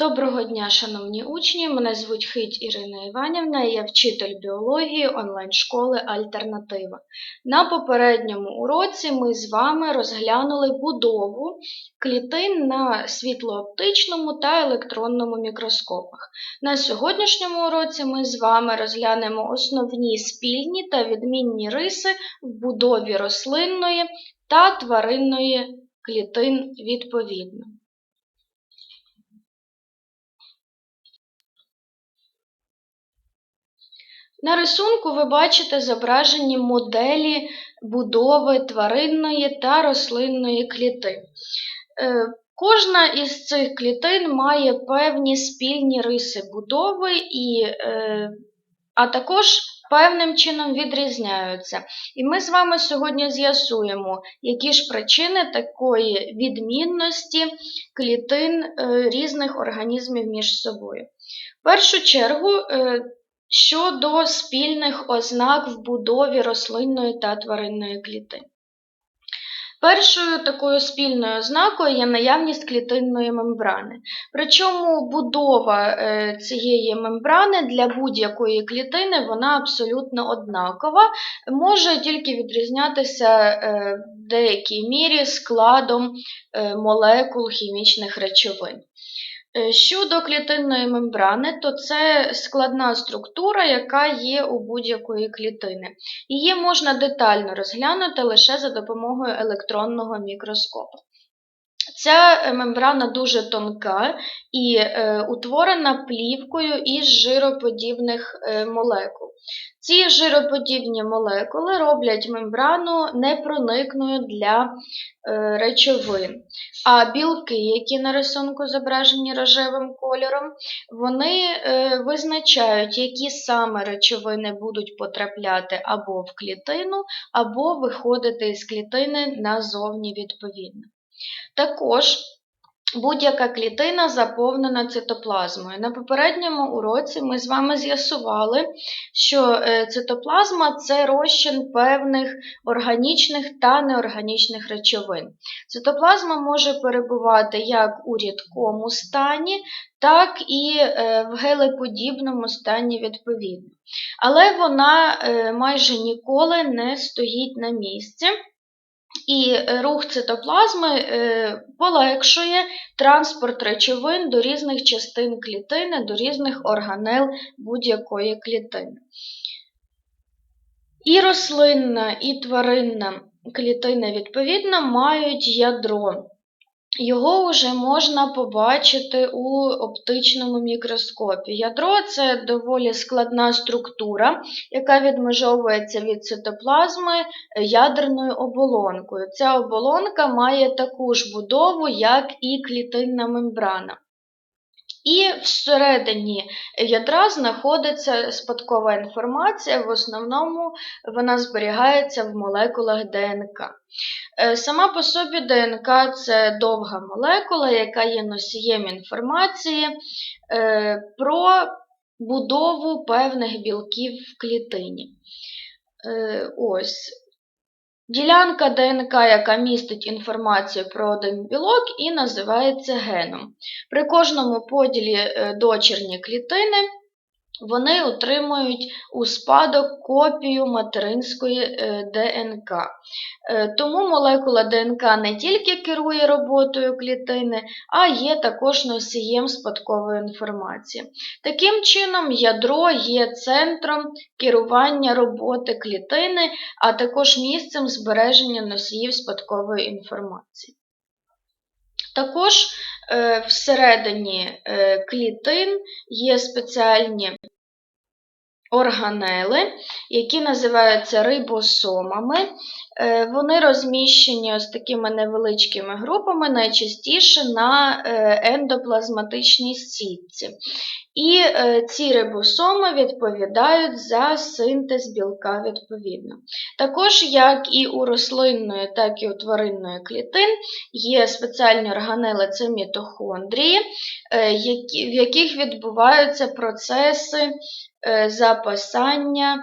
Доброго дня, шановні учні! Мене звуть Хить Ірина Іванівна, я вчитель біології онлайн-школи Альтернатива. На попередньому уроці ми з вами розглянули будову клітин на світлооптичному та електронному мікроскопах. На сьогоднішньому уроці ми з вами розглянемо основні спільні та відмінні риси в будові рослинної та тваринної клітин відповідно. На рисунку ви бачите зображені моделі будови тваринної та рослинної клітин. Е, Кожна із цих клітин має певні спільні риси будови, і, е, а також певним чином відрізняються. І ми з вами сьогодні з'ясуємо, які ж причини такої відмінності клітин е, різних організмів між собою. В першу чергу, щодо спільних ознак в будові рослинної та тваринної клітин. Першою такою спільною ознакою є наявність клітинної мембрани. Причому будова е, цієї мембрани для будь-якої клітини вона абсолютно однакова, може тільки відрізнятися е, в деякій мірі складом е, молекул хімічних речовин. Е, щодо клітинної мембрани, то це складна структура, яка є у будь-якої клітини. Її можна детально розглянути лише за допомогою електронного мікроскопу. Ця е, мембрана дуже тонка і е, утворена плівкою із жироподібних е, молекул. Ці жироподібні молекули роблять мембрану непроникною для е, речовин. А білки, які на рисунку зображені рожевим кольором, вони е, визначають, які саме речовини будуть потрапляти або в клітину, або виходити із клітини назовні відповідно. Також будь-яка клітина заповнена цитоплазмою. На попередньому уроці ми з вами з'ясували, що е, цитоплазма це розчин певних органічних та неорганічних речовин. Цитоплазма може перебувати як у рідкому стані, так і е, в гелеподібному стані відповідно. Але вона е, майже ніколи не стоїть на місці. І е, рух цитоплазми е, полегшує транспорт речовин до різних частин клітини, до різних органел будь-якої клітини. І рослинна, і тваринна клітини, відповідно, мають ядро. Його вже можна побачити у оптичному мікроскопі. Ядро це доволі складна структура, яка відмежовується від цитоплазми ядерною оболонкою. Ця оболонка має таку ж будову, як і клітинна мембрана. І всередині ядра знаходиться спадкова інформація, в основному вона зберігається в молекулах ДНК. Е, сама по собі ДНК це довга молекула, яка є носієм інформації е, про будову певних білків в клітині. Е, ось. Ділянка ДНК, яка містить інформацію про один білок, і називається геном. При кожному поділі дочірні клітини вони отримують у спадок копію материнської е, ДНК. Е, тому молекула ДНК не тільки керує роботою клітини, а є також носієм спадкової інформації. Таким чином, ядро є центром керування роботи клітини, а також місцем збереження носіїв спадкової інформації. Також всередині клітин є спеціальні органели, які називаються рибосомами. Е, вони розміщені ось такими невеличкими групами, найчастіше на е, ендоплазматичній сітці. І е, ці рибосоми відповідають за синтез білка відповідно. Також, як і у рослинної, так і у тваринної клітин, є спеціальні органели це мітохондрії, в яких відбуваються процеси запасання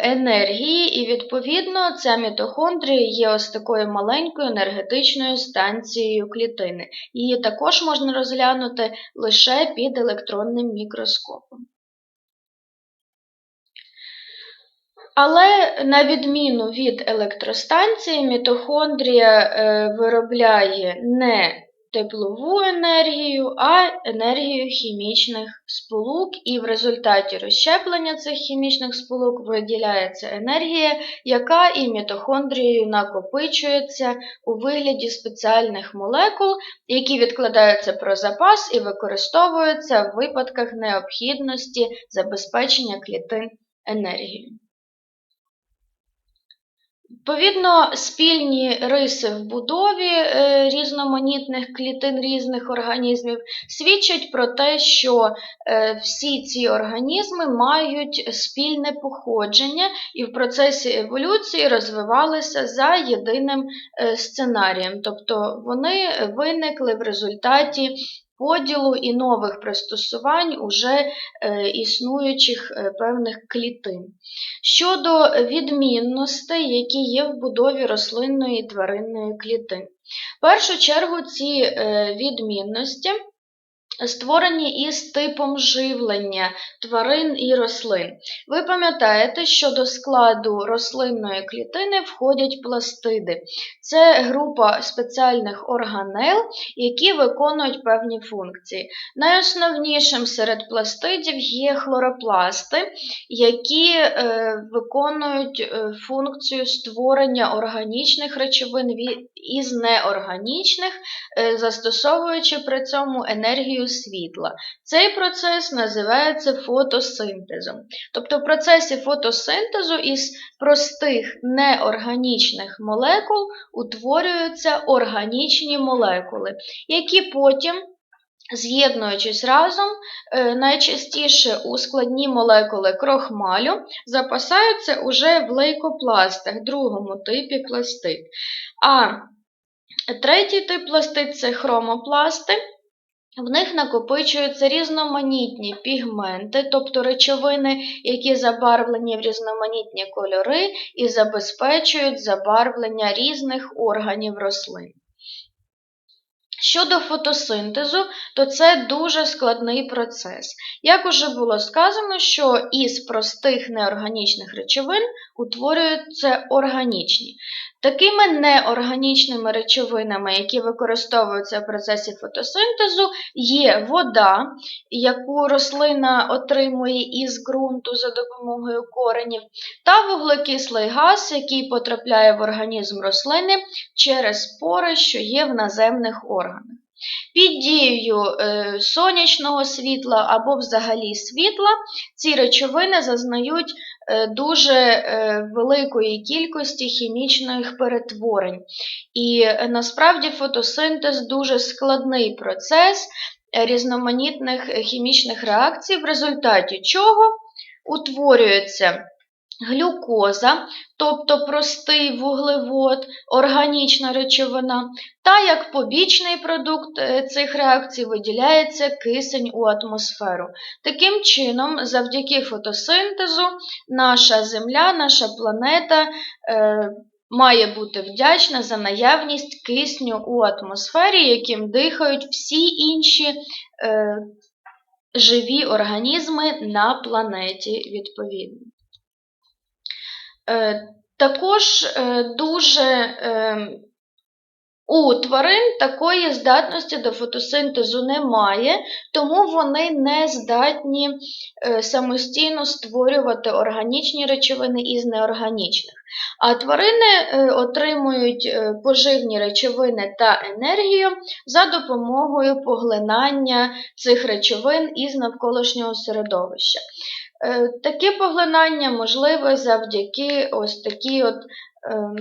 енергії, і, відповідно, ця мітохондрія є ось такою маленькою енергетичною станцією клітини. Її також можна розглянути лише під електронним мікроскопом. Але на відміну від електростанції, мітохондрія е, виробляє не теплову енергію, а енергію хімічних сполук, і в результаті розщеплення цих хімічних сполук виділяється енергія, яка і мітохондрією накопичується у вигляді спеціальних молекул, які відкладаються про запас і використовуються в випадках необхідності забезпечення клітин енергією. Відповідно, спільні риси в будові е, різноманітних клітин різних організмів свідчать про те, що е, всі ці організми мають спільне походження і в процесі еволюції розвивалися за єдиним е, сценарієм, тобто вони виникли в результаті поділу і нових пристосувань уже е, існуючих е, певних клітин. Щодо відмінностей, які є в будові рослинної і тваринної клітин. В першу чергу ці е, відмінності створені із типом живлення тварин і рослин. Ви пам'ятаєте, що до складу рослинної клітини входять пластиди. Це група спеціальних органел, які виконують певні функції. Найосновнішим серед пластидів є хлоропласти, які е, виконують е, функцію створення органічних речовин із неорганічних, е, застосовуючи при цьому енергію світла. Цей процес називається фотосинтезом. Тобто в процесі фотосинтезу із простих неорганічних молекул утворюються органічні молекули, які потім З'єднуючись разом, е, найчастіше у складні молекули крохмалю запасаються уже в лейкопластах, другому типі пластид. А третій тип пластид це хромопласти. В них накопичуються різноманітні пігменти, тобто речовини, які забарвлені в різноманітні кольори і забезпечують забарвлення різних органів рослин. Щодо фотосинтезу, то це дуже складний процес. Як уже було сказано, що із простих неорганічних речовин утворюються органічні. Такими неорганічними речовинами, які використовуються в процесі фотосинтезу, є вода, яку рослина отримує із ґрунту за допомогою коренів, та вуглекислий газ, який потрапляє в організм рослини через пори, що є в наземних органах. Під дією е, сонячного світла або взагалі світла ці речовини зазнають е, дуже е, великої кількості хімічних перетворень. І насправді фотосинтез дуже складний процес різноманітних хімічних реакцій, в результаті чого утворюється глюкоза, тобто простий вуглевод, органічна речовина, та як побічний продукт е, цих реакцій виділяється кисень у атмосферу. Таким чином, завдяки фотосинтезу, наша Земля, наша планета е, має бути вдячна за наявність кисню у атмосфері, яким дихають всі інші е, живі організми на планеті відповідно. Е, також е, дуже е, у тварин такої здатності до фотосинтезу немає, тому вони не здатні самостійно створювати органічні речовини із неорганічних. А тварини отримують поживні речовини та енергію за допомогою поглинання цих речовин із навколишнього середовища. Е, таке поглинання можливе завдяки ось такій от ем,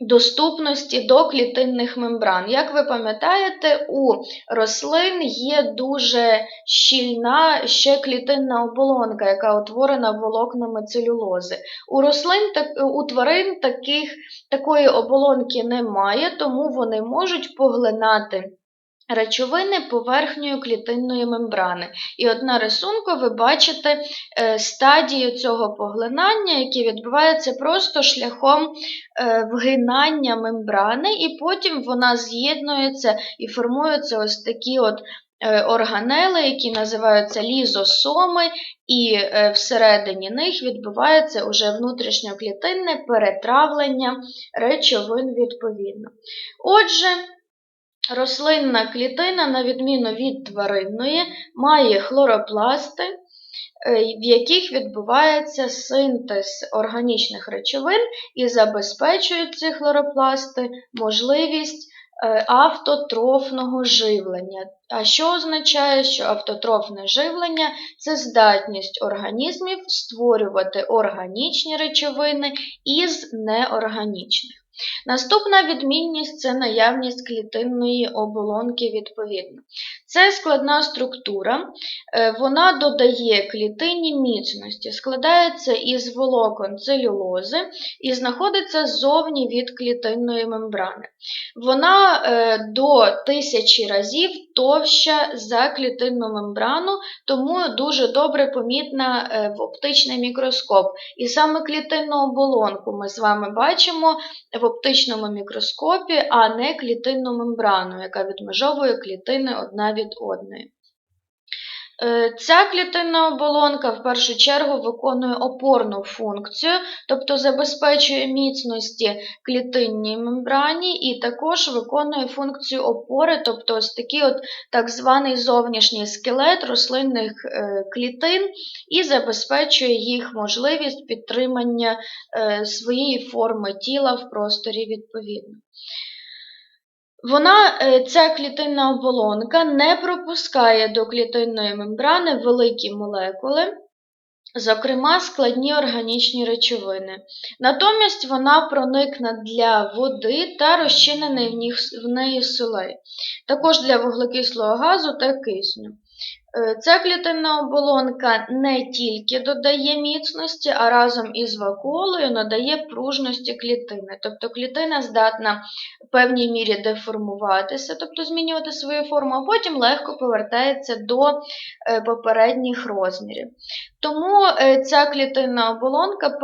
доступності до клітинних мембран. Як ви пам'ятаєте, у рослин є дуже щільна ще клітинна оболонка, яка утворена волокнами целюлози. У рослин у тварин таких, такої оболонки немає, тому вони можуть поглинати речовини поверхнею клітинної мембрани. І от на рисунку ви бачите е, стадію цього поглинання, яке відбувається просто шляхом е, вгинання мембрани, і потім вона з'єднується і формуються ось такі от е, органели, які називаються лізосоми, і всередині них відбувається уже внутрішньоклітинне перетравлення речовин відповідно. Отже, Рослинна клітина, на відміну від тваринної, має хлоропласти, е, в яких відбувається синтез органічних речовин і забезпечують ці хлоропласти можливість е, автотрофного живлення. А що означає, що автотрофне живлення це здатність організмів створювати органічні речовини із неорганічних. Наступна відмінність це наявність клітинної оболонки відповідно. Це складна структура, е, вона додає клітині міцності, складається із волокон целюлози і знаходиться ззовні від клітинної мембрани. Вона е, до тисячі разів товща за клітинну мембрану, тому дуже добре помітна е, в оптичний мікроскоп. І саме клітинну оболонку ми з вами бачимо в оптичному мікроскопі, а не клітинну мембрану, яка відмежовує клітини одна від одної. Е, ця клітинна оболонка в першу чергу виконує опорну функцію, тобто забезпечує міцності клітинній мембрані і також виконує функцію опори, тобто ось такий от так званий зовнішній скелет рослинних е, клітин і забезпечує їх можливість підтримання е, своєї форми тіла в просторі відповідно. Вона, е, Ця клітинна оболонка не пропускає до клітинної мембрани великі молекули, зокрема складні органічні речовини. Натомість вона проникне для води та розчинений в неї солей, також для вуглекислого газу та кисню. Е, ця клітинна оболонка не тільки додає міцності, а разом із вакуолою надає пружності клітини. Тобто клітина здатна в певній мірі деформуватися, тобто змінювати свою форму, а потім легко повертається до е, попередніх розмірів. Тому е, ця клітинна оболонка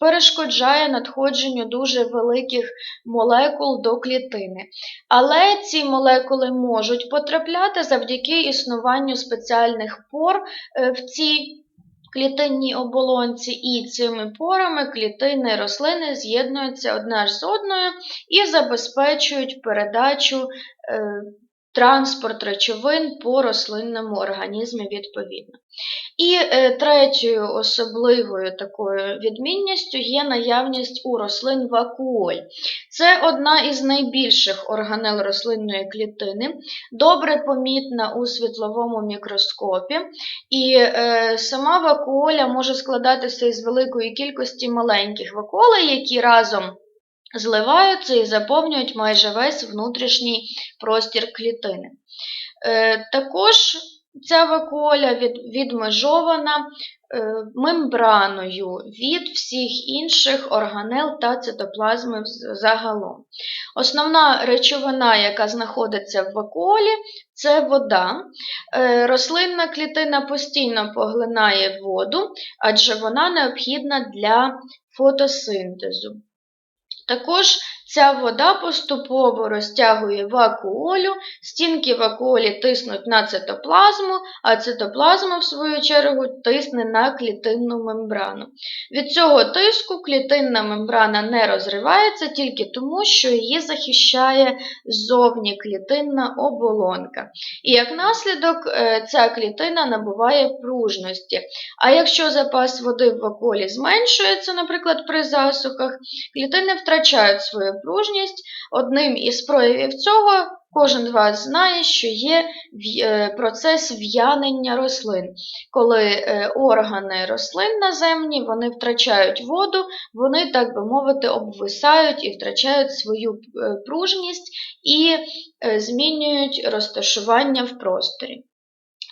перешкоджає надходженню дуже великих молекул до клітини. Але ці молекули можуть потрапляти завдяки існуванню спеціальних пор е, в цій клітинній оболонці, і цими порами клітини рослини з'єднуються одна з одною і забезпечують передачу е, транспорт речовин по рослинному організмі відповідно. І е, третьою особливою такою відмінністю є наявність у рослин вакуоль. Це одна із найбільших органел рослинної клітини, добре помітна у світловому мікроскопі, і е, сама вакуоля може складатися із великої кількості маленьких вакуолей, які разом зливаються і заповнюють майже весь внутрішній простір клітини. Е, також ця вакуоля від, відмежована е, мембраною від всіх інших органел та цитоплазми загалом. Основна речовина, яка знаходиться в вакуолі, це вода. Е, рослинна клітина постійно поглинає воду, адже вона необхідна для фотосинтезу. Також Ця вода поступово розтягує вакуолю, стінки вакуолі тиснуть на цитоплазму, а цитоплазма, в свою чергу, тисне на клітинну мембрану. Від цього тиску клітинна мембрана не розривається тільки тому, що її захищає ззовні клітинна оболонка. І як наслідок, е, ця клітина набуває пружності. А якщо запас води в вакуолі зменшується, наприклад, при засухах, клітини втрачають свою пружність. Одним із проявів цього кожен з вас знає, що є е, процес в'янення рослин. Коли е, органи рослин наземні вони втрачають воду, вони, так би мовити, обвисають і втрачають свою е, пружність і змінюють розташування в просторі.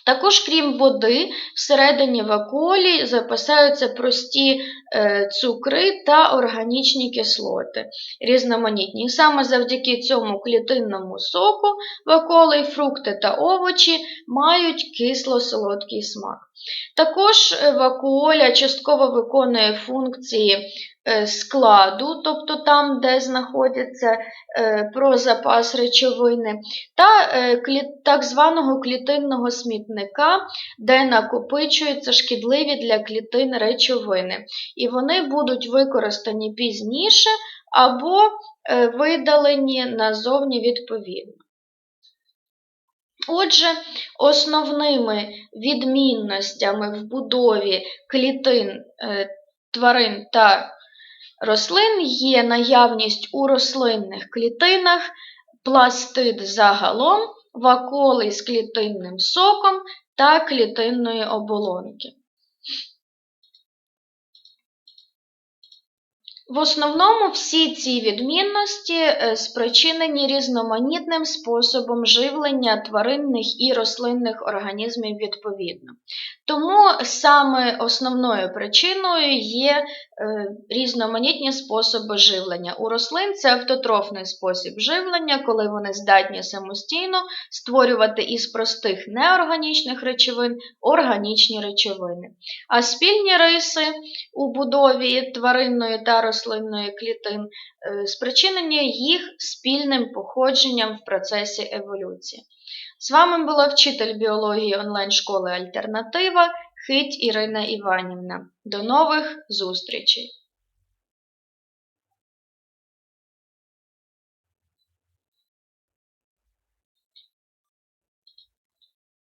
Також, крім води, всередині вакуолі запасаються прості е, цукри та органічні кислоти різноманітні. Саме завдяки цьому клітинному соку вакуоли, фрукти та овочі мають кисло-солодкий смак. Також е, вакуоля частково виконує функції складу, тобто там, де знаходяться е, про запас речовини, та е, так званого клітинного смітника, де накопичуються шкідливі для клітин речовини. І вони будуть використані пізніше або е, видалені назовні відповідно. Отже, основними відмінностями в будові клітин е, тварин та рослин є наявність у рослинних клітинах, пластид загалом, ваколи з клітинним соком та клітинної оболонки. В основному всі ці відмінності е, спричинені різноманітним способом живлення тваринних і рослинних організмів відповідно. Тому саме основною причиною є е, різноманітні способи живлення. У рослин це автотрофний спосіб живлення, коли вони здатні самостійно створювати із простих неорганічних речовин органічні речовини. А спільні риси у будові тваринної та рослинної клітин е, спричинені їх спільним походженням в процесі еволюції. З вами була вчитель біології онлайн-школи Альтернатива Хить Ірина Іванівна. До нових зустрічей!